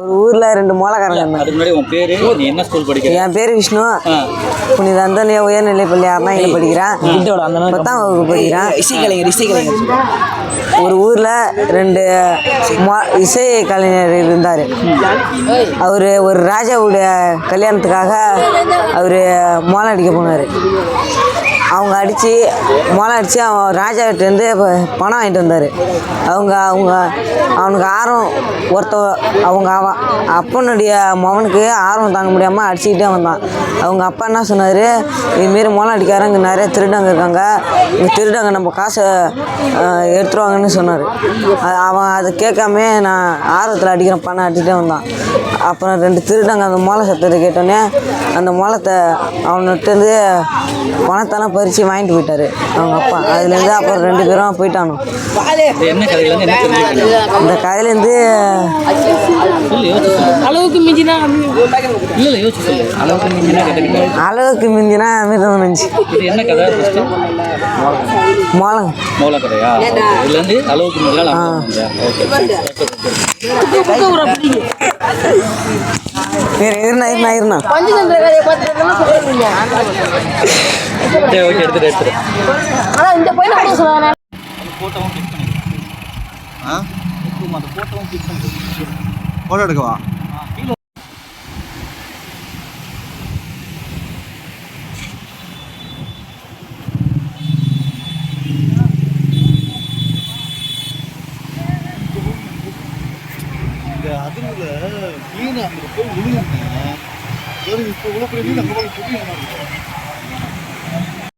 ஒரு ஊரில் ரெண்டு மோளக்காரங்க அதுக்கு முன்னாடி உன் பேரு? நீ என்ன ஸ்கூல் படிக்கிற? என் பேர் விஷ்ணு. புனித அந்தனியா உயர்நிலைப்பள்ளி அறநாயில படிக்கிறேன். பத்தாம் வகுப்பு படிக்கிறேன். இசைக்கலைஞர் இசைக்கலைஞர். ஒரு ஊரில் ரெண்டு மொ- இசை கலைஞர் இருந்தார். அவர் ஒரு ராஜாவுடைய கல்யாணத்துக்காக அவர் மோளம் அடிக்க போனார். அவங்க அடித்து மொளை அடித்து அவன் ராஜாவிட்டேருந்து ப- பணம் வாங்கிட்டு வந்தார். அவங்க அவங்க அவனுக்கு ஆர்வம் ஒருத்த அவங்க அவன் அப்பனுடைய மகனுக்கு ஆர்வம் தாங்க முடியாமல் அடிச்சுக்கிட்டே வந்தான். அவங்க அப்பா என்ன சொன்னார்? இதுமாரி மொளை அடிக்காரங்க இங்கே நிறைய திருடங்க இருக்காங்க. இங்கே திருடங்க நம்ம காசை எடுத்துருவாங்கன்னு சொன்னார். அவன் அதை கேட்காம நான் ஆர்வத்தில் அடிக்கிறேன் பணம் அடிச்சுட்டே வந்தான். அப்புறம் ரெண்டு திருடங்க அந்த மோளை சத்தத்தை கேட்டோன்னே அந்த மோளத்தை அவன்கிட்டருந்து பணத்தெல்லாம் பறித்து வாங்கிட்டு போயிட்டாரு அவங்க அப்பா. அதுலேருந்து அப்புறம் ரெண்டு பேரும் போயிட்டானோ இது என்ன கதையில இருந்து என்ன தெரிஞ்சுக்கிறீங்க இந்த கதையிலேருந்து அளவுக்கு மிஞ்சினா அளவுக்கு மிஞ்சினா மிருதம் நினச்சி மோளம் மௌல கதையா இதுல இருந்து அளவுக்கு இரு- இருண்ணா இருண்ணா இருண்ணா. பஞ்சதந்திர கதையை இந்த அதுல மீன் அங்கே போய் விழுகுங்க இப்போ இவ்வளோ பெரிய மீன் அங்கே போய் புரியும்